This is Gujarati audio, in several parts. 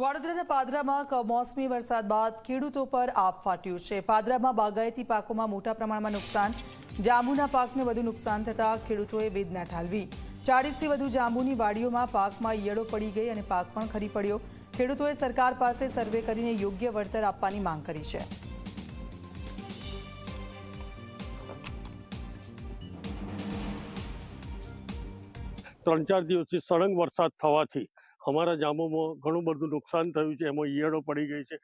વડોદરાના પાદરામાં કમોસમી વરસાદ બાદ ખેડૂતો પર આપ ફાટ્યું છે. પાદરામાં બાગાયતી પાકોમાં મોટા પ્રમાણમાં નુકસાન. જાંબુના પાકને વધુ નુકસાન થતાં ખેડૂતોએ વેદના ઠાલવી. ચાળીસથી વધુ જાંબુની વાડીઓમાં પાકમાં ઈયળો પડી ગઈ અને પાક પણ ખરી પડ્યો. ખેડૂતોએ સરકાર પાસે સર્વે કરીને યોગ્ય વળતર આપવાની માંગ કરી છે. ત્રણ ચાર દિવસથી સળંગ વરસાદ થવાથી અમારા જાંબુમાં ઘણું બધું નુકસાન થયું છે, એમાં ઈયળો પડી ગઈ છે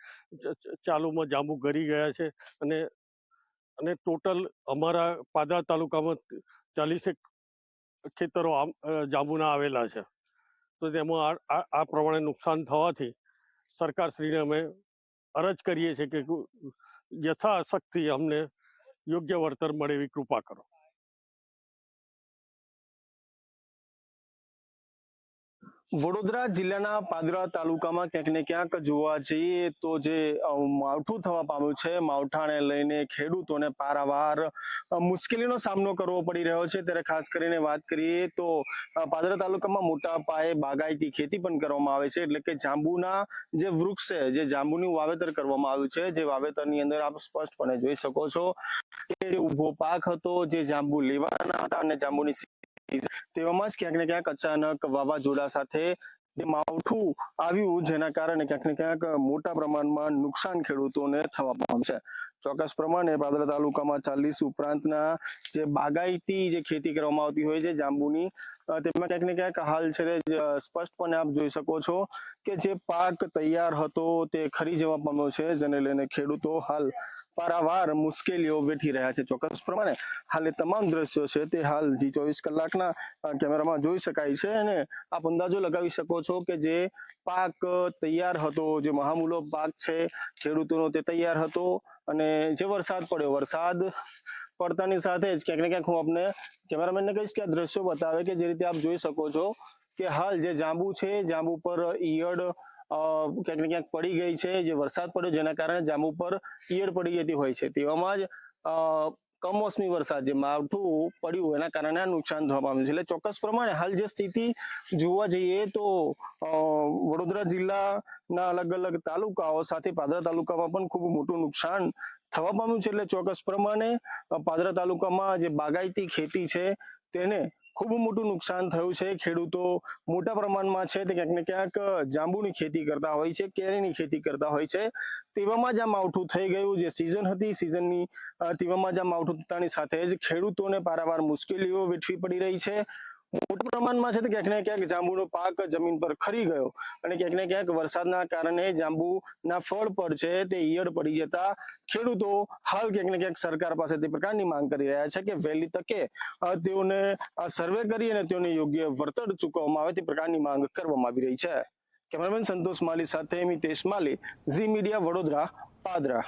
ચાલુમાં જાંબુ ગરી ગયા છે અને અને ટોટલ અમારા પાદરા તાલુકામાં ચાલીસેક ખેતરો આમ જાંબુના આવેલા છે. તો તેમાં આ પ્રમાણે નુકસાન થવાથી સરકારશ્રીને અમે અરજ કરીએ છીએ કે, યથાશક્તિ અમને યોગ્ય વળતર મળે એવી કૃપા કરો. વડોદરા જિલ્લાના પાદરા તાલુકામાં ક્યાંક ને ક્યાંક જોવા જઈએ તો જે માવઠું થવા પામ્યું છે, માવઠાને લઈને ખેડૂતોને પારાવાર મુશ્કેલીનો સામનો કરવો પડી રહ્યો છે. ત્યારે ખાસ કરીને વાત કરીએ તો પાદરા તાલુકામાં મોટા પાયે બાગાયતી ખેતી પણ કરવામાં આવે છે. એટલે કે જાંબુના જે વૃક્ષ છે, જે જાંબુનું વાવેતર કરવામાં આવ્યું છે, જે વાવેતરની અંદર આપ સ્પષ્ટપણે જોઈ શકો છો કે ઊભો પાક હતો, જે જાંબુ લેવાના હતા અને જાંબુની તેવામાં જ ક્યાંક ને ક્યાંક અચાનક વાવાઝોડા સાથે માવઠું આવ્યું, જેના કારણે ક્યાંક ને ક્યાંક મોટા પ્રમાણમાં નુકસાન ખેડૂતોને થવા પામશે. ચોક્કસ પ્રમાણે પાદરા તાલુકામાં ચાલીસ ઉપરાંતના જે બાગાયતી જે ખેતી કરવામાં આવતી હોય છે, જાંબુની તેમાં ક્યાંક ને ક્યાંક હાલ છે તે સ્પષ્ટપણે આપ જોઈ શકો છો કે જે પાક તૈયાર હતો તે ખરી જવા પામ્યો છે, જેને લઈને ખેડૂતો હાલ પારાવાર મુશ્કેલીઓ વેઠી રહ્યા છે. ચોક્કસ પ્રમાણે હાલ એ તમામ દ્રશ્યો છે તે હાલ જી ચોવીસ કલાકના કેમેરામાં જોઈ શકાય છે અને આપ અંદાજો લગાવી શકો છો કે જે પાક તૈયાર હતો, જે મહામૂલો પાક છે, ખેડૂતોનો તે તૈયાર હતો અને જે વરસાદ પડ્યો, વરસાદ પડતાની સાથે જ ક્યાંક ને ક્યાંક હું આપને કેમેરામેનને કહીશ કે આ દ્રશ્યો બતાવે કે જે રીતે આપ જોઈ શકો છો કે હાલ જે જાંબુ છે, જાંબુ પર ઈયળ ક્યાંક ને ક્યાંક પડી ગઈ છે, જે વરસાદ પડ્યો જેના કારણે જાંબુ પર ઈયળ પડી જતી હોય છે. તેવામાં જ કમોસમી વરસાદ જે માવઠું પડ્યું એના કારણે આ નુકસાન થવા પામ્યું છે. એટલે ચોક્કસ પ્રમાણે હાલ જે સ્થિતિ જોવા જઈએ તો વડોદરા જિલ્લાના અલગ અલગ તાલુકાઓ સાથે પાદરા તાલુકામાં પણ ખૂબ મોટું નુકસાન થવા પામ્યું છે. એટલે ચોક્કસ પ્રમાણે પાદરા તાલુકામાં જે બાગાયતી ખેતી છે તેને ખૂબ મોટું નુકસાન થયું છે. ખેડૂતો મોટા પ્રમાણમાં છે તે ક્યાંક ને ક્યાંક જાંબુની ખેતી કરતા હોય છે, કેરીની ખેતી કરતા હોય છે. તેવામાં જ આ માવઠું થઈ ગયું જે સિઝન હતી. સિઝનની તેવામાં જ આ માવઠું થતાની સાથે જ ખેડૂતોને પારાવાર મુશ્કેલીઓ વેઠવી પડી રહી છે. મોટા પ્રમાણમાં છે તો ક્યાંક ને ક્યાંક જાંબુનો પાક જમીન પર ખરી ગયો અને ક્યાંક ને ક્યાંક વરસાદના કારણે જાંબુના ફળ પર છે તે ઈયળ પડી જતા ખેડૂતો હાલ ક્યાંક ને ક્યાંક સરકાર પાસે તે પ્રકારની માંગ કરી રહ્યા છે કે વહેલી તકે તેઓને સર્વે કરી અને તેઓને યોગ્ય વળતર ચૂકવવામાં આવે તે પ્રકારની માંગ કરવામાં આવી રહી છે. કેમેરામેન સંતોષ માલી સાથે મિતેશ માલી ઝી મીડિયા, વડોદરા, પાદરા.